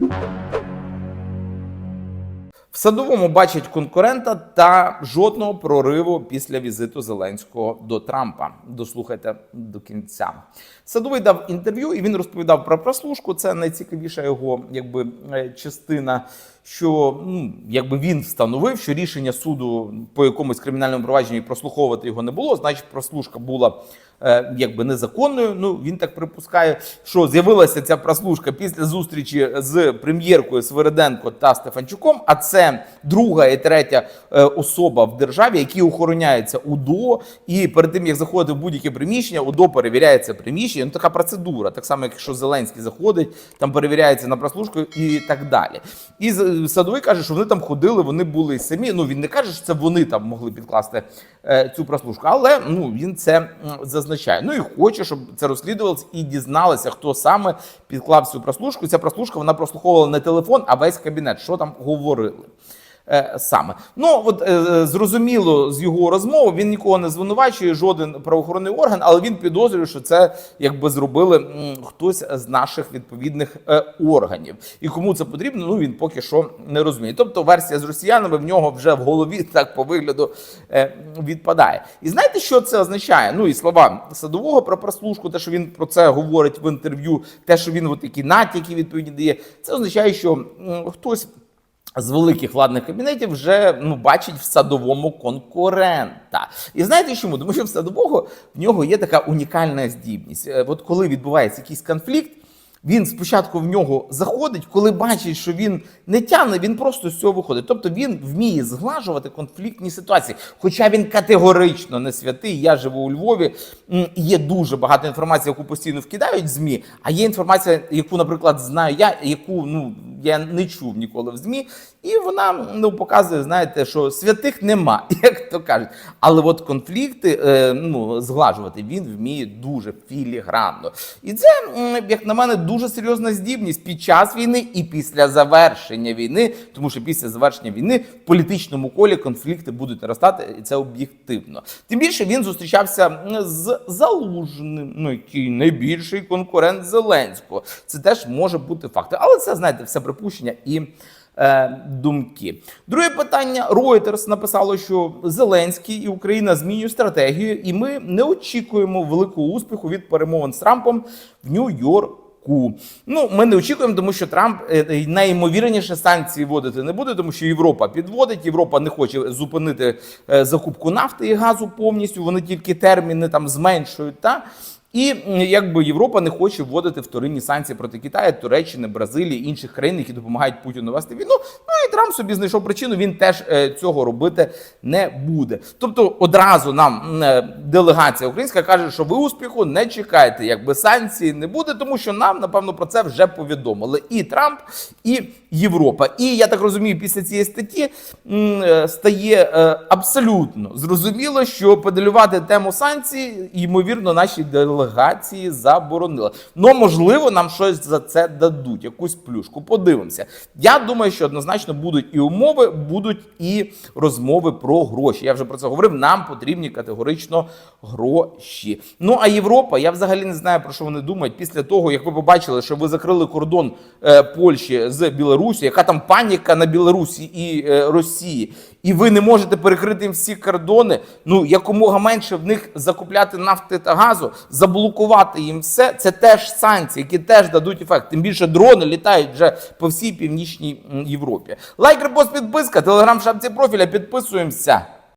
В садовому бачать конкурента та жодного прориву після візиту Зеленського до Трампа. Дослухайте до кінця. Садовий дав інтерв'ю, і він розповідав про прослушку. Це найцікавіша його якби е, частина. Що ну якби він встановив, що рішення суду по якомусь кримінальному провадженні прослуховувати його не було, значить прослушка була якби незаконною. Ну він так припускає, що з'явилася ця прослушка після зустрічі з прем'єркою Свириденко та Стефанчуком. А це друга і третя е, особа в державі, які охороняються УДО. І перед тим як заходити в будь-яке приміщення, УДО перевіряється приміщення. Ну така процедура, так само, якщо Зеленський заходить, там перевіряється на прослушку і так далі. І садовий каже, що вони там ходили, вони були самі. Ну він не каже, що це вони там могли підкласти е, цю прослушку, але ну він це м, зазначає. Ну і хоче, щоб це розслідувалося і дізналися, хто саме підклав цю прослушку. Ця прослушка вона прослуховувала не телефон, а весь кабінет, що там говорили. Е, Саме ну от е, зрозуміло з його розмов. Він нікого не звинувачує, жоден правоохоронний орган, але він підозрює, що це якби зробили хтось з наших відповідних е, органів. І кому це потрібно, ну він поки що не розуміє. Тобто версія з росіянами в нього вже в голові так по вигляду е, відпадає. І знаєте, що це означає? Ну і слова садового про прослушку, те, що він про це говорить в інтерв'ю, те, що він от такі натяки відповідні дає, це означає, що хтось з великих владних кабінетів вже ну бачить в садовому конкурента. І знаєте чому? Тому що в садового в нього є така унікальна здібність. Е, От коли відбувається якийсь конфлікт. Він спочатку в нього заходить, коли бачить, що він не тягне, він просто з цього виходить. Тобто він вміє зглажувати конфліктні ситуації. Хоча він категорично не святий. Я живу у Львові. Є дуже багато інформації, яку постійно вкидають змі. А є інформація, яку, наприклад, знаю я, яку ну я не чув ніколи в змі. І вона ну показує, знаєте, що святих нема, як то кажуть. Але от конфлікти е, ну, зглажувати він вміє дуже філігранно. І це, як на мене, дуже серйозна здібність під час війни і після завершення війни, тому що після завершення війни в політичному колі конфлікти будуть наростати, і це об'єктивно. Тим більше він зустрічався з залужним, ну який найбільший конкурент Зеленського. Це теж може бути факт. Але це знаєте, все припущення і е, думки. Друге питання: Reuters написало, що Зеленський і Україна змінюють стратегію, і ми не очікуємо великого успіху від перемовин з Трампом в Нью-Йорку. Ну, ми не очікуємо, тому що Трамп е, найімовірніше санкції вводити не буде, тому що Європа підводить. Європа не хоче зупинити е, закупку нафти і газу повністю. Вони тільки терміни там зменшують. Та і якби Європа не хоче вводити вторинні санкції проти Китаю, Туреччини, Бразилії, інших країн, які допомагають Путіну вести війну. Ну і Трамп собі знайшов причину. Він теж е, цього робити не буде. Тобто, одразу нам е, делегація українська каже, що ви успіху не чекайте, якби санкцій не буде, тому що нам напевно про це вже повідомили і Трамп, і Європа. І я так розумію, після цієї статті е, стає абсолютно зрозуміло, що педалювати тему санкцій, ймовірно, наші делегації заборонили. Ну, можливо, нам щось за це дадуть, якусь плюшку. Подивимося. Я думаю, що однозначно будуть і умови, будуть і розмови про гроші. Я вже про це говорив. Нам потрібні категорично гроші. Ну а Європа, я взагалі не знаю про що вони думають після того, як ви побачили, що ви закрили кордон е, Польщі з Білорусі, яка там паніка на Білорусі і е, Росії, і ви не можете перекрити їм всі кордони. Ну якомога менше в них закупляти нафти та газу, заблокувати їм все. Це теж санкції, які теж дадуть ефект. Тим більше дрони літають вже по всій північній Європі. Лайк, репост, підписка, телеграм, шапці профіля. Підписуємося.